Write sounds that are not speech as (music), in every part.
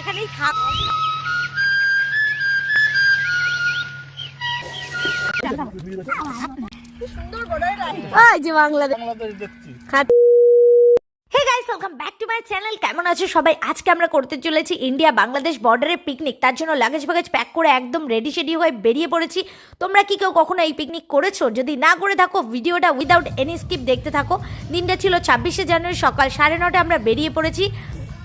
এখানেই থাক। ওই যে বাংলাদেশ। খাট hey guys welcome back to my channel কেমন আছো সবাই? আজকে আমরা করতে চলেছি ইন্ডিয়া বাংলাদেশ বর্ডারে পিকনিক তার জন্য লাগেজ ফাগেজ প্যাক করে একদম রেডি শেডি হয়ে বেরিয়ে পড়েছি। তোমরা কি কেউ কখনো এই পিকনিক করেছ? যদি না করে থাকো ভিডিওটা উইদাউট এনি স্কিপ দেখতে থাকো। দিনটা ছিল ছাব্বিশে জানুয়ারি সকাল সাড়ে নটায় আমরা বেরিয়ে পড়েছি।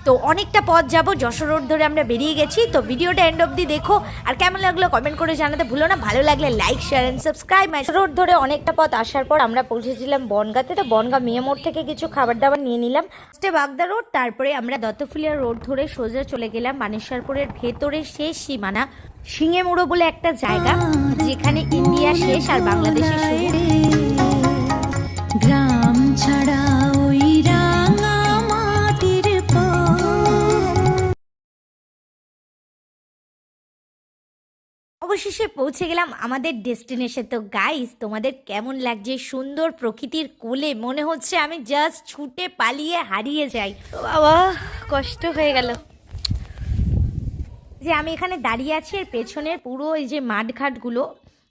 তো অনেকটা পথ যাব, যশোর রোড ধরে আমরা বেরিয়ে গেছি। তো ভিডিওটা এন্ড অবধি দেখো। আর কেমন লাগল কমেন্ট করে জানাতে ভুলো না। ভালো লাগলে like share and subscribe road ধরে অনেকটা পথ আসার পর আমরা পৌঁছেছিলাম বনগাতে। তো বনগা মেয়ে মোড় থেকে কিছু খাবার দাবার নিয়ে নিলাম। ফার্স্টে বাগদা রোড, তারপরে আমরা দত্তফুলিয়া রোড ধরে সোজা চলে গেলাম মানেশ্বরপুরের ভেতরে শেষ সীমানা সিঙে মুড়ো বলে একটা জায়গা, যেখানে ইন্ডিয়া শেষ আর বাংলাদেশের শুরু। গ্রাম ছাড়া অবশেষে পৌঁছে গেলাম আমাদের ডেস্টিনেশন তো গাইস তোমাদের কেমন লাগছে? সুন্দর প্রকৃতির কোলে মনে হচ্ছে আমি জাস্ট ছুটে পালিয়ে হারিয়ে যাই। বাবা কষ্ট হয়ে গেল। যে আমি এখানে দাঁড়িয়ে আছি এর পেছনের পুরো এই যে মাঠঘাটগুলো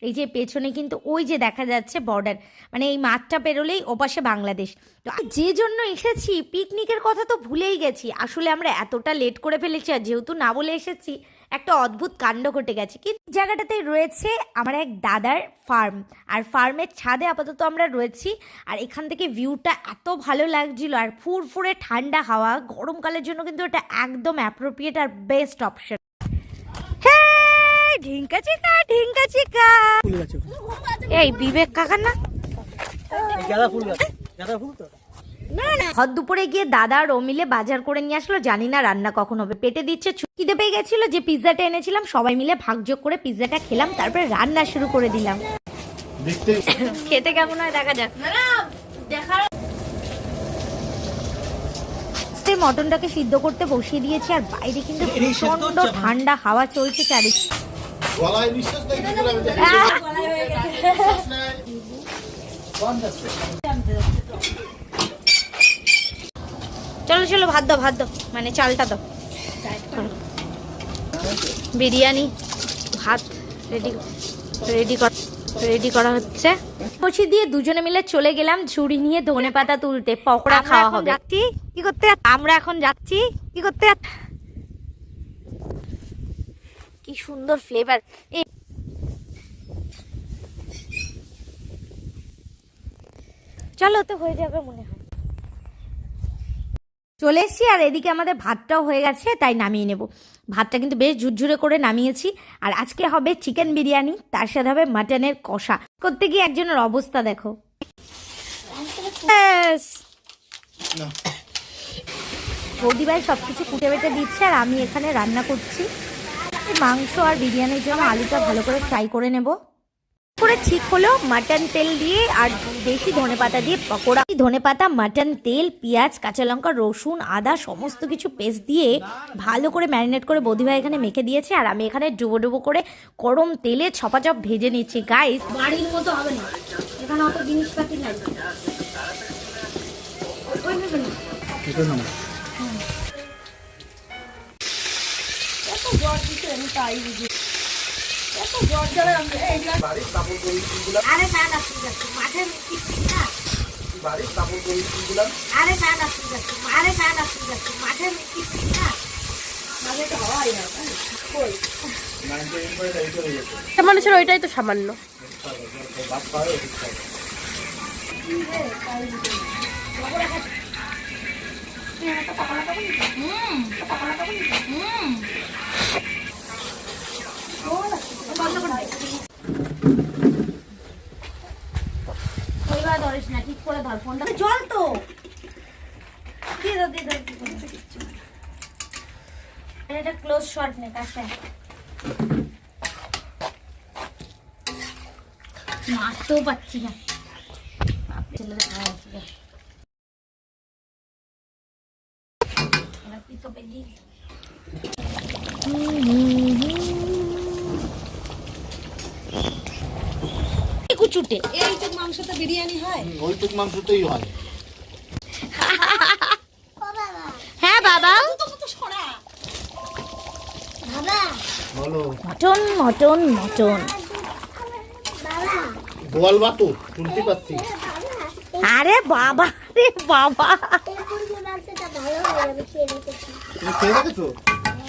এই যে পেছনে কিন্তু ওই যে দেখা যাচ্ছে বর্ডার মানে এই মাঠটা পেরোলেই ওপাশে বাংলাদেশ। তো যে জন্য এসেছি পিকনিকের কথা তো ভুলেই গেছি। আসলে আমরা এতটা লেট করে ফেলেছি আর যেহেতু না বলে এসেছি একটা অদ্ভুত কাণ্ড ঘটে গেছে। কিন্তু জায়গাটাতে রয়েছে আমার এক দাদার ফার্ম আর ফার্মের ছাদে আপাতত আমরা রয়েছি। আর এখান থেকে ভিউটা এত ভালো লাগছিল। আর ফুরফুরে ঠান্ডা হাওয়া। গরমকালের জন্য কিন্তু এটা একদম অ্যাপ্রোপ্রিয়েট আর বেস্ট অপশন ঢিঙ্কা চিকা ঢিঙ্কা চিকা। এই বিবেক কাকা না? গাঁদা ফুল গাঁদা ফুল তো? হদ দুপুরে গিয়ে দাদা আর ও মিলে বাজার করে নিয়ে আসলো। জানি না রান্না কখন হবে। পেটে দিচ্ছে খিদে পেয়ে গেছিল যে পিৎজাটা এনেছিলাম। সবাই মিলে ভাগযোগ করে পিৎজাটা খেলাম তারপরে রান্না শুরু করে দিলাম। (coughs) খেতে কেমন হয় দেখা যাক। মটনটাকে সিদ্ধ করতে বসিয়ে দিয়েছি আর বাইরে কিন্তু প্রচণ্ড ঠান্ডা হাওয়া চলছে চারিদিকে। গলায় নিঃশ্বাস নেই কি করে আমি দেখি? নিঃশ্বাস নেই। বন্ধ আছে। চলো চলো ভাত দাও ভাত দাও। মানে চালটা দাও। বিরিয়ানি ভাত রেডি রেডি কর রেডি করা হচ্ছে। কচি দিয়ে দুজনে মিলে চলে গেলাম ঝুড়ি নিয়ে ধনে পাতা তুলতে। পকোড়া খাওয়া হবে। যাচ্ছি। কি করতে আমরা এখন যাচ্ছি। কি করতে কি সুন্দর ফ্লেভার এই চলো তো হয়ে যাবে মনে হয়। চলে এসছি আর এদিকে আমাদের ভাতটাও হয়ে গেছে তাই নামিয়ে নেব। ভাতটা কিন্তু বেশ ঝুরঝুরে করে নামিয়েছি আর আজকে হবে চিকেন বিরিয়ানি তার সাথে হবে মাটনের কষা। করতে গিয়ে একজনের অবস্থা দেখো। ব্যাস। না। বৌদি ভাই সব কিছু কুটে বেটে দিচ্ছে আর আমি এখানে রান্না করছি। মাংস আর বিরিয়ানির জন্য আলুটা ভালো করে ফ্রাই করে নেব। করে ঠিক হলো মাটন তেল দিয়ে আর বেশি ধনে পাতা দিয়ে পকোড়া। ধনে পাতা মাটন তেল পেঁয়াজ কাঁচা লঙ্কা রসুন আদা সমস্ত কিছু পেস্ট দিয়ে ভালো করে ম্যারিনেট করে বৌদিভাই এখানে মেখে দিয়েছে। আর আমি এখানে ডুবো ডুবো করে গরম তেলে ছপাচপ ভেজে নিচ্ছি। গাইস বাড়ির মতো হবে না। এখানে অত জিনিসপাতি লাগবে এটা না। আরে না না ঠিক মানুষের ওইটাই তো সামান্য। বাদ জল তো ক্লোজ শট নে কাছে মারতেও পাচ্ছি না ছেলেদের খাওয়া আসবে। এবার তুই কুচুটে এইটুক মাংসতে বিরিয়ানি হয়? ওইটুক মাংসতেই হয়। হ্যাঁ বাবা। তো বলো। Mutton mutton mutton. গোয়াল বাতু শুনতে পাচ্ছি। আরে বাবা রে বাবা। খেয়ে দেখেছ?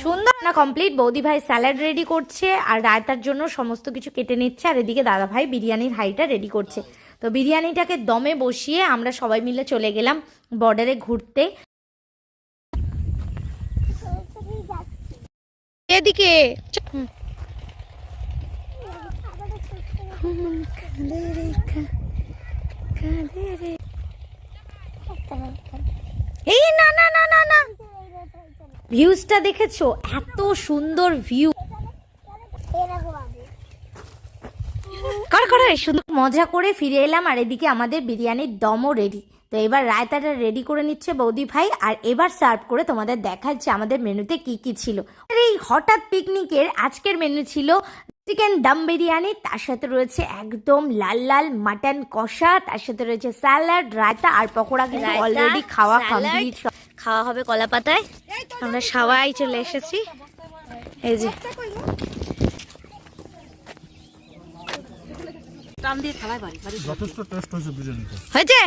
সুন্দর। না কমপ্লিট বৌদি ভাই স্যালাড রেডি করছে আর রায়তার জন্য সমস্ত কিছু কেটে নিচ্ছে। আর এদিকে দাদা ভাই বিরিয়ানির হাইটা রেডি করছে। তো বিরিয়ানিটাকে দমে বসিয়ে আমরা সবাই মিলে চলে গেলাম বর্ডারে ঘুরতে। এদিকে না না না না না ভিউজটা দেখেছ? এত সুন্দর ভিউ কর করে সুন্দর মজা করে ফিরে এলাম আর এদিকে আমাদের বিরিয়ানির দমও রেডি তো এবার রায়তাটা রেডি করে নিচ্ছে বৌদি ভাই আর এবার সার্ভ করে তোমাদের দেখাচ্ছে আমাদের মেনুতে কি কি ছিল। এই হঠাৎ পিকনিকের আজকের মেনু ছিল চিকেন দম বিরিয়ানি তার সাথে রয়েছে একদম লাল লাল মাটন কষা তার সাথে রয়েছে স্যালাড রায়তা আর পকোড়া কিন্তু অলরেডি খাওয়া কমপ্লিট খাওয়া হবে কলা পাতায়। আমরা সবাই চলে এসেছি। এই যে। হয়েছে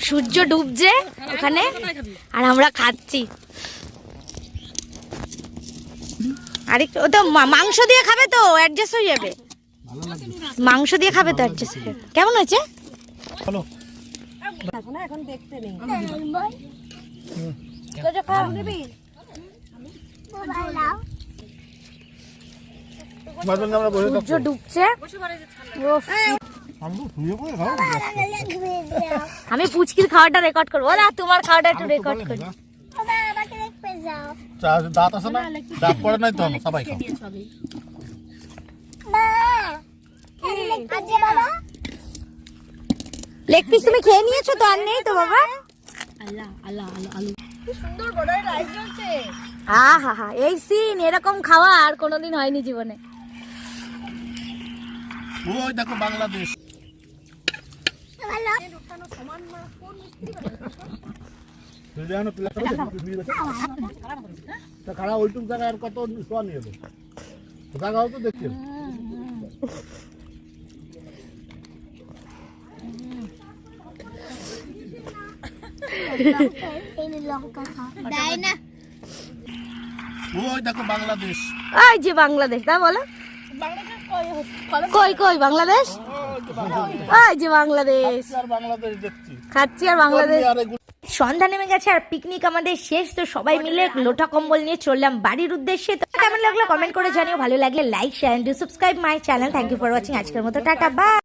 সূর্য ডুবছে ওখানে আর আমরা খাচ্ছি। আরেকটু ও তো মা- মাংস দিয়ে খাবে তো অ্যাডজাস্ট হয়ে যাবে। মাংস দিয়ে খাবে তো অ্যাডজাস্ট হয়ে যাবে। কেমন হয়েছে? চলো। আমি পুচকির খাওয়াটা রেকর্ড করব। ওরা তোমার খাওয়াটা একটু রেকর্ড করি। দাঁত আছে না? দাঁত পড়ে নাই তো সবাই লেগ পিস তুমি খেয়ে নিয়েছো তো আর নেই তো বাবা? আহা হা এই সিন এরকম খাওয়া আর কোনোদিন হয়নি জীবনে। ওই দেখো বাংলাদেশ। খাড়া ওইটুক জায়গায় আর কত নিয়ে যাবে জায়গাও তো দেখছি। যে বাংলাদেশ বলো। কই কই, বাংলাদেশ? যে বাংলাদেশ। খাচ্ছি আর বাংলাদেশ। সন্ধ্যা নেমে গেছে আর পিকনিক আমাদের শেষ, তো সবাই মিলে লোটা কম্বল নিয়ে চললাম বাড়ির উদ্দেশ্যে। তো কেমন লাগল? কমেন্ট করে জানিও। ভালো লাগলে like share subscribe my channel thank you for watching আজকের মতো টাটা বাই